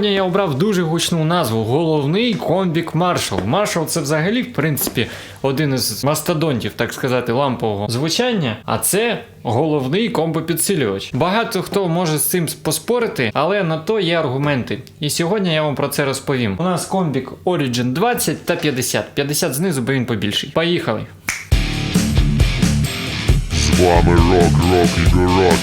Сьогодні я обрав дуже гучну назву головний комбік Marshall. Marshall це взагалі, в принципі, один із мастодонтів, так сказати, лампового звучання, а це головний комбопідсилювач. Багато хто може з цим поспорити, але на то є аргументи. І сьогодні я вам про це розповім. У нас комбік Origin 20 та 50. 50 знизу, бо він побільший. Поїхали! З вами Рок, Рок і Горок.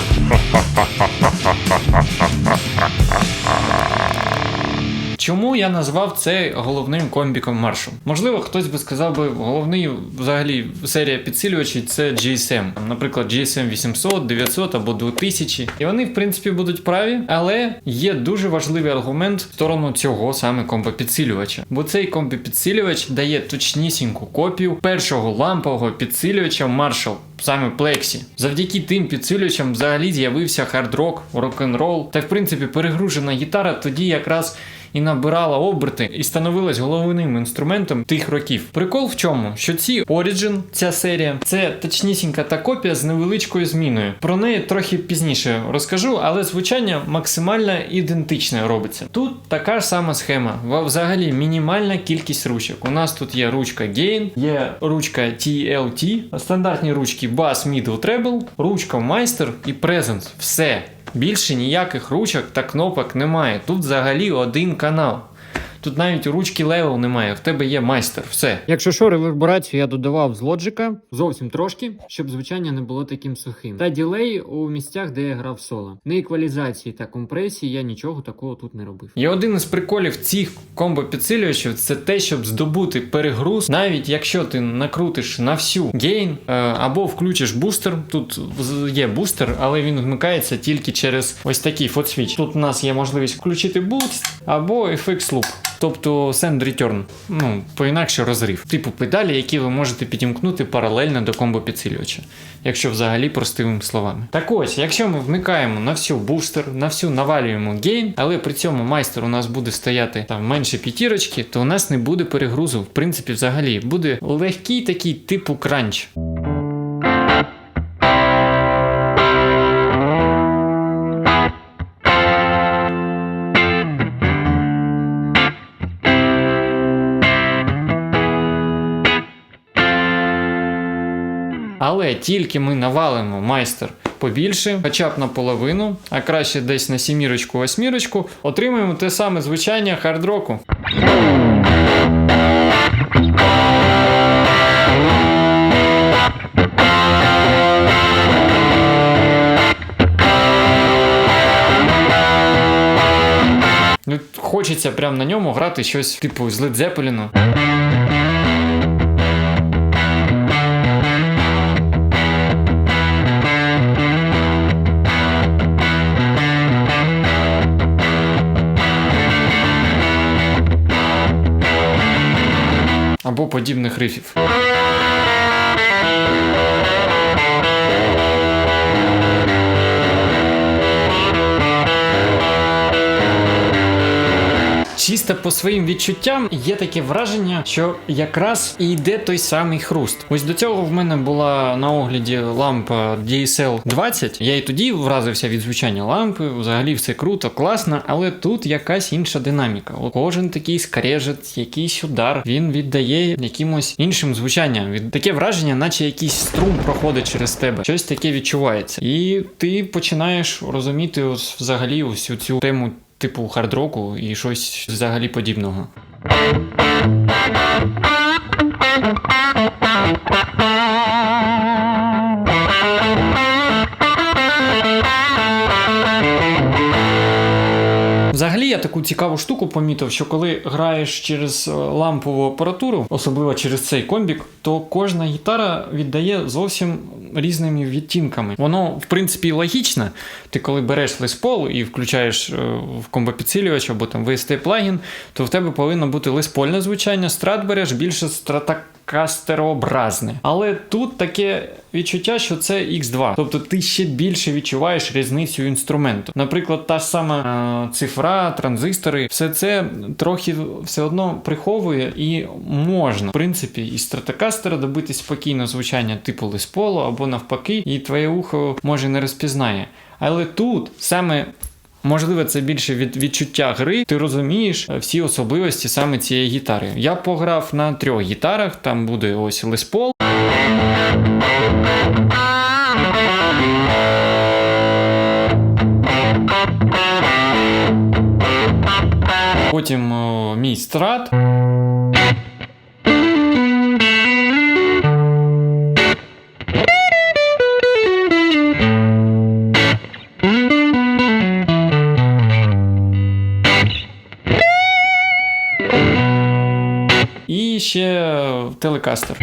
Чому я назвав це головним комбіком Marshall? Можливо, хтось би сказав би, головний взагалі серія підсилювачів це GSM. Наприклад, GSM 800, 900 або 2000. І вони, в принципі, будуть праві, але є дуже важливий аргумент в сторону цього саме комбопідсилювача. Бо цей комбопідсилювач дає точнісіньку копію першого лампового підсилювача Marshall. Саме Plexi. Завдяки тим підсилювачам взагалі з'явився хард-рок, рок-н-рол. Та в принципі перегружена гітара тоді якраз і набирала оберти і становилась головним інструментом тих років. Прикол в чому? Що ці Origin, ця серія, це точнісінька та копія з невеличкою зміною. Про неї трохи пізніше розкажу, але звучання максимально ідентичне робиться. Тут така ж сама схема. Взагалі мінімальна кількість ручок. У нас тут є ручка Gain, є ручка TLT, стандартні ручки Bass, Middle, Treble, ручка Meister і Presence. Все. Більше ніяких ручок та кнопок немає. Тут взагалі один канал. Тут навіть ручки левел немає, в тебе є майстер, все. Якщо що, реверберацію я додавав з лоджика зовсім трошки, щоб звучання не було таким сухим. Та ділей у місцях, де я грав соло. На еквалізації та компресії я нічого такого тут не робив. І один із приколів цих комбо-підсилювачів це те, щоб здобути перегруз, навіть якщо ти накрутиш на всю гейн е, або включиш бустер. Тут є бустер, але він вмикається тільки через ось такий фотсвіч. Тут у нас є можливість включити boost або FX Loop. Тобто send return, ну по-інакше розрив. Типу педалі, які ви можете підімкнути паралельно до комбо підсилювача, якщо взагалі простими словами. Так ось, якщо ми вмикаємо на всю бустер, на всю навалюємо гейн, але при цьому майстер у нас буде стояти там менше п'ятірочки, то у нас не буде перегрузу. В принципі, взагалі буде легкий такий типу кранч. Але тільки ми навалимо майстер побільше, хоча б наполовину, а краще десь на сімірочку, восьмірочку, отримаємо те саме звучання хардроку. Ну, Хочеться прямо на ньому грати щось типу з Led або подібних рифів. Чисто по своїм відчуттям є таке враження, що якраз і йде той самий хруст. Ось до цього в мене була на огляді лампа DSL 20. Я і тоді вразився від звучання лампи. Взагалі все круто, класно, але тут якась інша динаміка. Кожен такий скрежет, якийсь удар, він віддає якимось іншим звучанням. Від таке враження, наче якийсь струм проходить через тебе. Щось таке відчувається. І ти починаєш розуміти ось взагалі ось цю тему типу хардроку і щось взагалі подібного. Взагалі я таку цікаву штуку помітив, що коли граєш через е, лампову апаратуру, особливо через цей комбік, то кожна гітара віддає зовсім різними відтінками. Воно, в принципі, логічно. Ти коли береш лиспол і включаєш е, в комбопідсилювач або там VST плагін, то в тебе повинно бути лиспольне звучання, страт береш більше страта кастерообразне. Але тут таке відчуття, що це X2. Тобто ти ще більше відчуваєш різницю інструменту. Наприклад, та ж сама е, цифра, транзистори, все це трохи все одно приховує і можна, в принципі, із стратокастера добитись спокійно звучання типу Paul або навпаки, і твоє ухо може не розпізнає. Але тут саме Можливо, це більше від відчуття гри. Ти розумієш е, всі особливості саме цієї гітари. Я пограв на трьох гітарах, там буде ось леспол. Потім о, мій страт. Телекастер.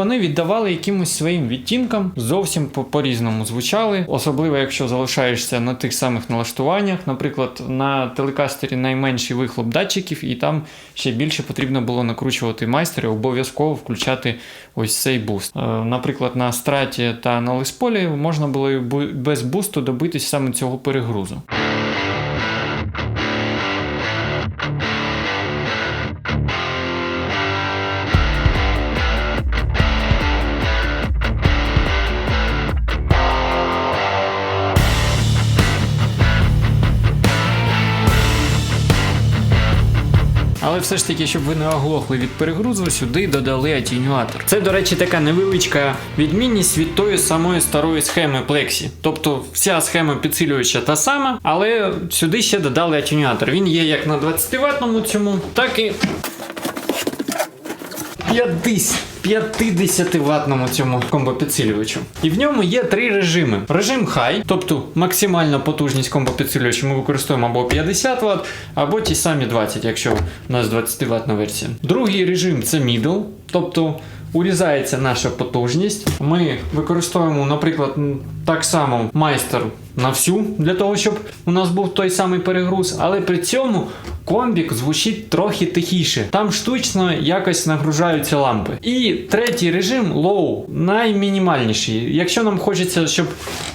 Вони віддавали якимось своїм відтінкам, зовсім по- по-різному звучали, особливо якщо залишаєшся на тих самих налаштуваннях. Наприклад, на телекастері найменший вихлоп датчиків, і там ще більше потрібно було накручувати майстер і обов'язково включати ось цей буст. Е, Наприклад, на страті та на лисполі можна було бу- без бусту добитись саме цього перегрузу. Але все ж таки, щоб ви не оглохли від перегрузу, сюди додали атінюатор. Це, до речі, така невеличка відмінність від тої самої старої схеми Plexi. Тобто вся схема підсилювача та сама, але сюди ще додали атінюатор. Він є як на 20 ватному цьому, так і 50 50 ватному цьому комбопідсилювачу. І в ньому є три режими: режим High, тобто максимальна потужність комбопідсилювача ми використовуємо або 50 Вт, або ті самі 20, якщо у нас 20 ватна версія. Другий режим це Middle, тобто. Урізається наша потужність. Ми використовуємо, наприклад, так само майстер на всю для того, щоб у нас був той самий перегруз, але при цьому комбік звучить трохи тихіше. Там штучно якось нагружаються лампи. І третій режим low, наймінімальніший. Якщо нам хочеться, щоб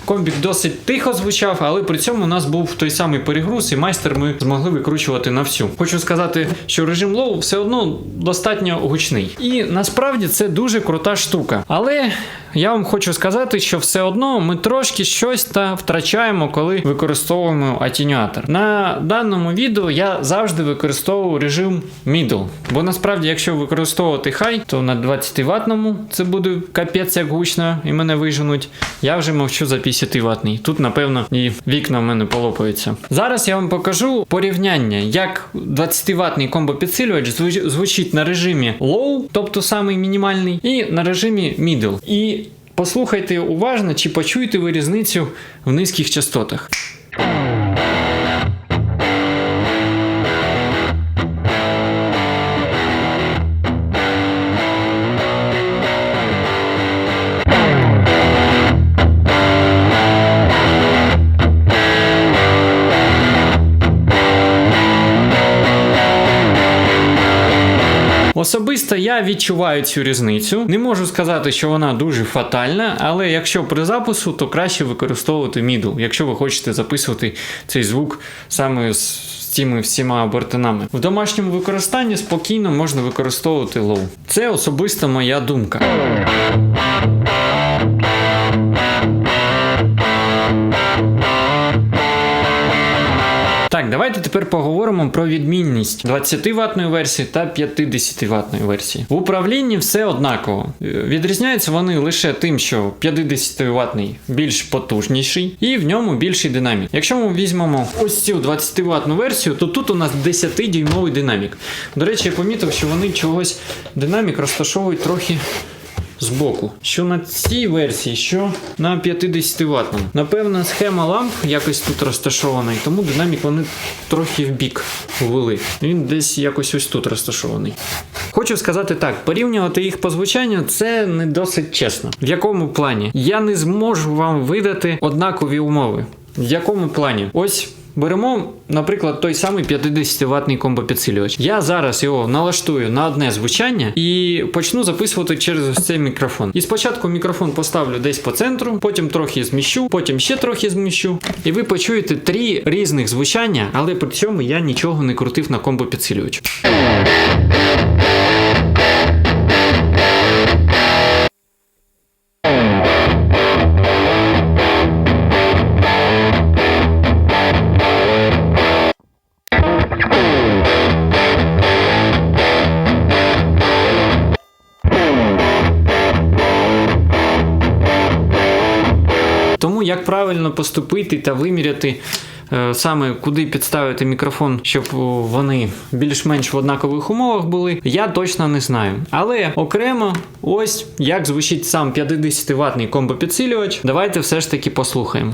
комбік досить тихо звучав, але при цьому у нас був той самий перегруз, і майстер ми змогли викручувати на всю. Хочу сказати, що режим low все одно достатньо гучний. І насправді це дуже крута штука. Але я вам хочу сказати, що все одно ми трошки щось та втрачаємо, коли використовуємо атінюатор. На даному відео я завжди використовую режим middle. Бо насправді, якщо використовувати high, то на 20 ватному це буде капець як гучно і мене виженуть. Я вже мовчу за 50 ватний. Тут, напевно, і вікна в мене полопаються. Зараз я вам покажу порівняння, як 20 ватний комбо-підсилювач звучить на режимі low, тобто самий мінімальний, і на режимі middle. І Послухайте уважно, чи почуєте ви різницю в низьких частотах. Особисто я відчуваю цю різницю. Не можу сказати, що вона дуже фатальна, але якщо при запису, то краще використовувати міду, якщо ви хочете записувати цей звук саме з цими всіма обертинами. В домашньому використанні спокійно можна використовувати лоу. Це особиста моя думка. Так, давайте тепер поговоримо про відмінність 20 ватної версії та 50 ватної версії. В управлінні все однаково. Е, Відрізняються вони лише тим, що 50 ватний більш потужніший і в ньому більший динамік. Якщо ми візьмемо ось цю 20 ватну версію, то тут у нас 10-дюймовий динамік. До речі, я помітив, що вони чогось динамік розташовують трохи збоку. Що на цій версії, що на 50 ватному. Напевно, схема ламп якось тут розташована, і тому динамік вони трохи в бік ввели. Він десь якось ось тут розташований. Хочу сказати так: порівнювати їх по звучанню це не досить чесно. В якому плані? Я не зможу вам видати однакові умови. В якому плані? Ось Беремо, наприклад, той самий 50-ваттний комбопідсилювач. Я зараз його налаштую на одне звучання і почну записувати через ось цей мікрофон. І спочатку мікрофон поставлю десь по центру, потім трохи зміщу, потім ще трохи зміщу. І ви почуєте три різних звучання, але при цьому я нічого не крутив на комбопідсилювач. Правильно поступити та виміряти е, саме куди підставити мікрофон, щоб вони більш-менш в однакових умовах були, я точно не знаю. Але окремо, ось як звучить сам 50 ватний комбопідсилювач. Давайте все ж таки послухаємо.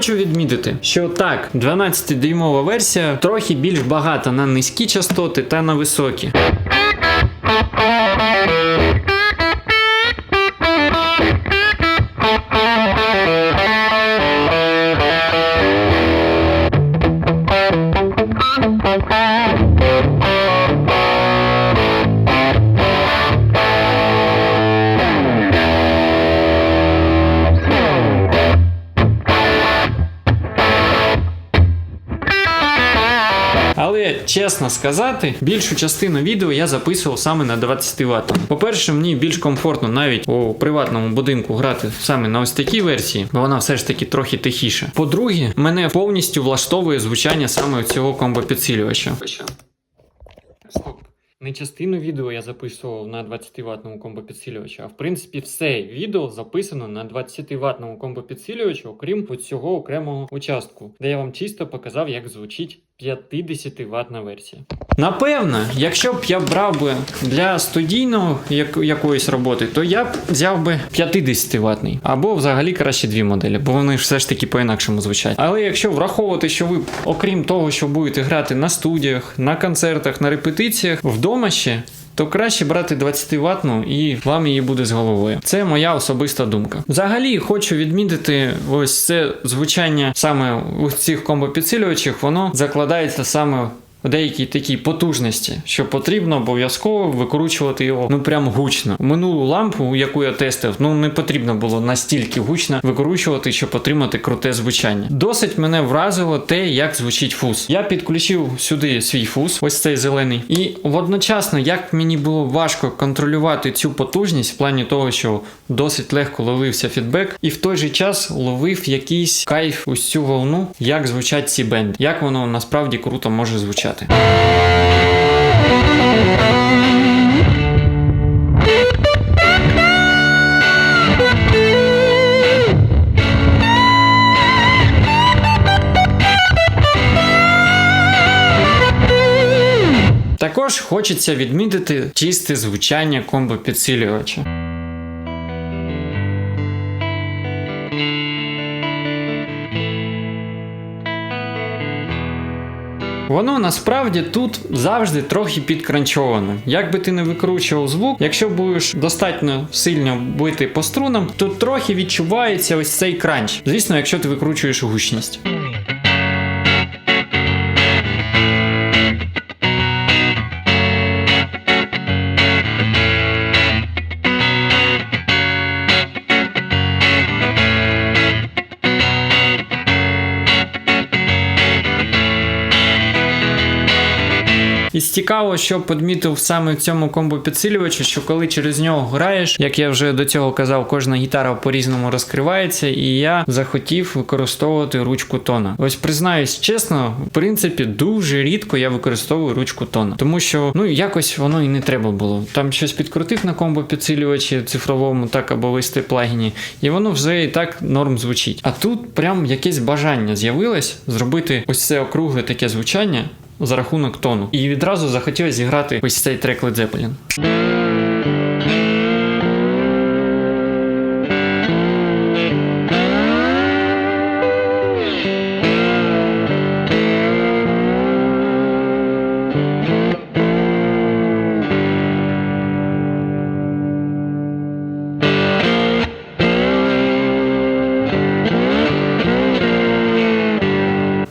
Хочу відмітити, що так, 12-дюймова версія трохи більш багата на низькі частоти та на високі. Чесно сказати, більшу частину відео я записував саме на 20 Вт. По-перше, мені більш комфортно навіть у приватному будинку грати саме на ось такій версії, бо вона все ж таки трохи тихіша. По-друге, мене повністю влаштовує звучання саме цього комбопідсилювача. Стоп. Не частину відео я записував на 20 ваттному комбопідсилювачі, а в принципі все відео записано на 20 ваттному комбопідсилювачі, окрім цього окремого участку, де я вам чисто показав, як звучить 50 ватна версія. Напевно, якщо б я брав би для студійного як, якоїсь роботи, то я б взяв би 50 ватний або взагалі краще дві моделі, бо вони ж все ж таки по-інакшому звучать. Але якщо враховувати, що ви, окрім того, що будете грати на студіях, на концертах, на репетиціях, вдома ще. То краще брати 20 ватну і вам її буде з головою. Це моя особиста думка. Взагалі хочу відмітити ось це звучання саме у цих комбопідсилювачів, воно закладається саме деякій такій потужності, що потрібно обов'язково викручувати його ну прям гучно. Минулу лампу, яку я тестив, ну не потрібно було настільки гучно викручувати, щоб отримати круте звучання. Досить мене вразило те, як звучить фуз. Я підключив сюди свій фуз, ось цей зелений, і водночасно, як мені було важко контролювати цю потужність в плані того, що досить легко ловився фідбек, і в той же час ловив якийсь кайф ось цю волну, як звучать ці бенди, як воно насправді круто може звучати. Також хочеться відмітити чисте звучання комбо-підсилювача. Воно насправді тут завжди трохи підкранчоване. Як би ти не викручував звук, якщо будеш достатньо сильно бити по струнам, то трохи відчувається ось цей кранч. Звісно, якщо ти викручуєш гучність. Цікаво, що підмітив саме в цьому комбо-підсилювачі, що коли через нього граєш, як я вже до цього казав, кожна гітара по-різному розкривається, і я захотів використовувати ручку тона. Ось признаюсь чесно, в принципі, дуже рідко я використовую ручку тона, тому що ну якось воно і не треба було. Там щось підкрутив на комбо-підсилювачі цифровому, так або вести плагіні, і воно вже і так норм звучить. А тут прям якесь бажання з'явилось зробити ось це округле таке звучання за рахунок тону. І відразу захотілося зіграти ось цей трек Led Zeppelin.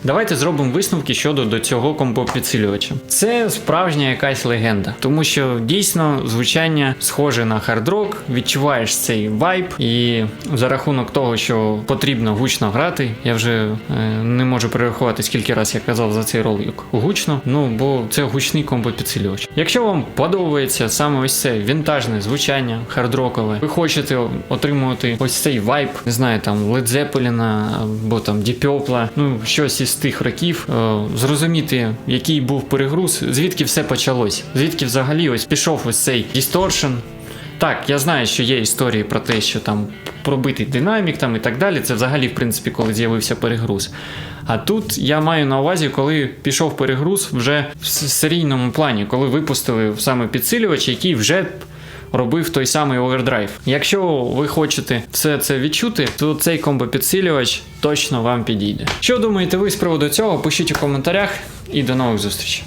Давайте зробимо висновки щодо до цього компопідсилювача. Це справжня якась легенда, тому що дійсно звучання схоже на хард-рок, відчуваєш цей вайб, і за рахунок того, що потрібно гучно грати, я вже е, не можу перерахувати, скільки раз я казав за цей ролик гучно. Ну бо це гучний компопідсилювач. Якщо вам подобається саме ось це вінтажне звучання, хардрокове, ви хочете отримувати ось цей вайб, не знаю, там Zeppelin або там Purple, ну щось із тих років, е, зрозуміти, який був перегруз, звідки все почалось, звідки взагалі ось пішов ось цей distortion, так, я знаю, що є історії про те, що там пробитий динамік там і так далі. Це взагалі, в принципі, коли з'явився перегруз. А тут я маю на увазі, коли пішов перегруз вже в серійному плані, коли випустили саме підсилювач, який вже робив той самий овердрайв. Якщо ви хочете все це відчути, то цей комбо-підсилювач точно вам підійде. Що думаєте ви з приводу цього? Пишіть у коментарях і до нових зустрічей.